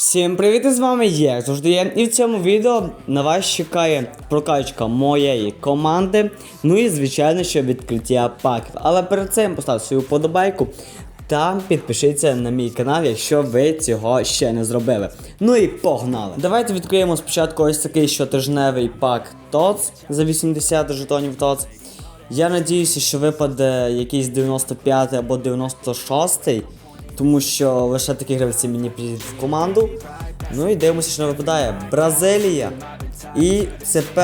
Всім привіт, з вами я, завжди я. І в цьому відео на вас чекає прокачка моєї команди. Ну і звичайно, що відкриття паків. Але перед цим поставте свою подобайку та підпишіться на мій канал, якщо ви цього ще не зробили. Ну і погнали! Давайте відкриємо спочатку ось такий щотижневий пак ТОЦ за 80 жетонів ТОЦ. Я надіюся, що випаде якийсь 95 або 96 тому що лише такі гравці мені підійдуть в команду. Ну і дивимося, що не випадає. Бразилія і ЦП.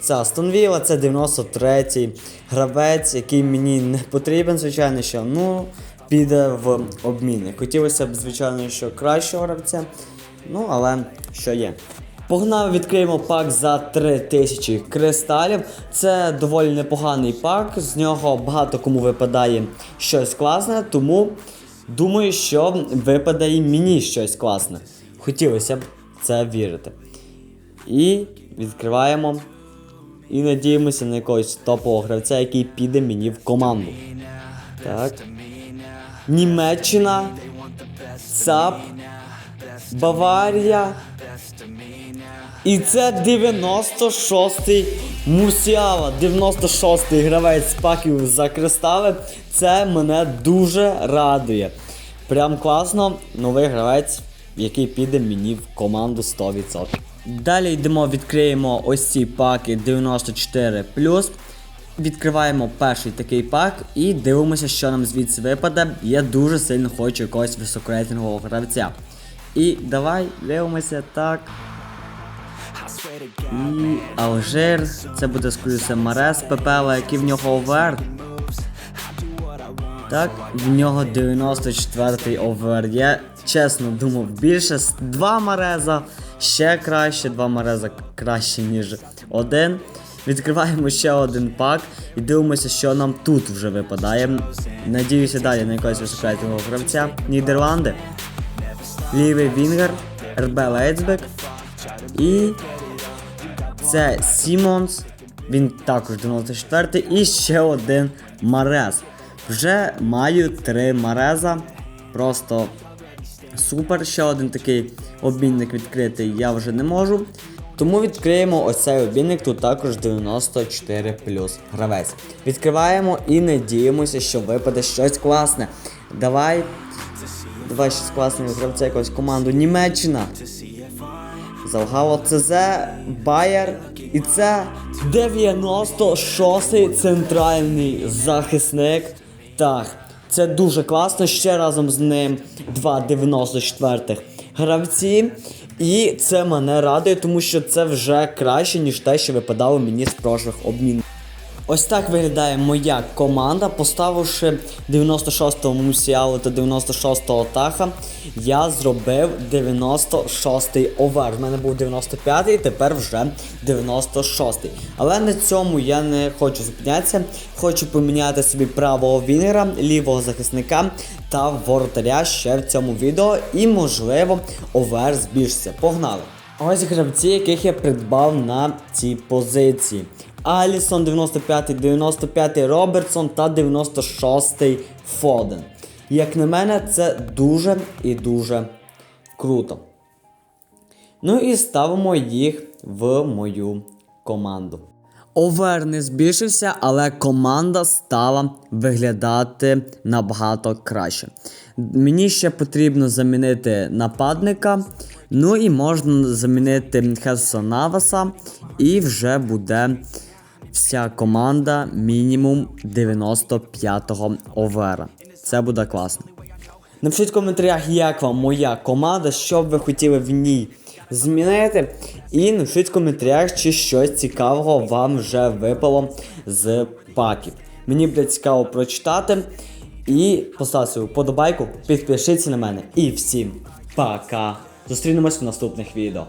Це Астон Вілла, це 93-й гравець, який мені не потрібен, звичайно, що ну, піде в обміни. Хотілося б, звичайно, що кращого гравця. Ну, але що є. Погнали, відкриємо пак за 3000 кристалів. Це доволі непоганий пак, з нього багато кому випадає щось класне, тому думаю, що випаде і мені щось класне. Хотілося б це вірити. І відкриваємо. І надіємося на якогось топового гравця, який піде мені в команду. Так. Німеччина. САП, Баварія. І це 96-й Мусіала, 96-й гравець паків за кристали. Це мене дуже радує. Прям класно, новий гравець, який піде мені в команду 100%. Далі йдемо, відкриємо ось ці паки 94. Відкриваємо перший такий пак і дивимося, що нам звідси випаде. Я дуже сильно хочу якогось високорейтингового гравця. І давай дивимося так. І Алжир, це буде скоріше Марес Пепела, який в нього овер. Так, в нього 94-й овер. Я чесно думав, більше два Мареза, ще краще, два Мареза краще, ніж один. Відкриваємо ще один пак і дивимося, що нам тут вже випадає. Надіюся, далі на якогось високоретингового гравця. Нідерланди. Лівий Вінгер, РБ Лейцбек. І це Сімонс. Він також 94 і ще один Марез. Вже маю три Мареза. Просто супер. Ще один такий обмінник відкритий я вже не можу. Тому відкриємо ось цей обмінник, тут також 94 плюс гравець. Відкриваємо і надіємося, що випаде щось класне. Давай. Давай щось класне гравця якогось команду. Німеччина. Залгало ЦЗ, Байер. І це 96-й центральний захисник. Так, це дуже класно. Ще разом з ним два 94-х гравці. І це мене радує, тому що це вже краще, ніж те, що випадало мені з прошлих обмінів. Ось так виглядає моя команда. Поставивши 96-го Мусіалу та 96-го Таха, я зробив 96-й овер. В мене був 95-й, тепер вже 96-й. Але на цьому я не хочу зупинятися. Хочу поміняти собі правого вінгера, лівого захисника та воротаря ще в цьому відео. І, можливо, овер збільшиться. Погнали! Ось гравці, яких я придбав на цій позиції. Алісон 95-й, 95-й Робертсон та 96-й Фоден. Як на мене, це дуже і дуже круто. Ну і ставимо їх в мою команду. Овер не збільшився, але команда стала виглядати набагато краще. Мені ще потрібно замінити нападника. Ну і можна замінити Хесуса Наваса, і вже буде вся команда мінімум 95-го овера. Це буде класно. Напишіть в коментарях, як вам моя команда, що б ви хотіли в ній змінити. І напишіть в коментарях, чи щось цікавого вам вже випало з паків. Мені буде цікаво прочитати. І поставте свою вподобайку, підпишіться на мене. І всім пока! Зустрінемось в наступних відео.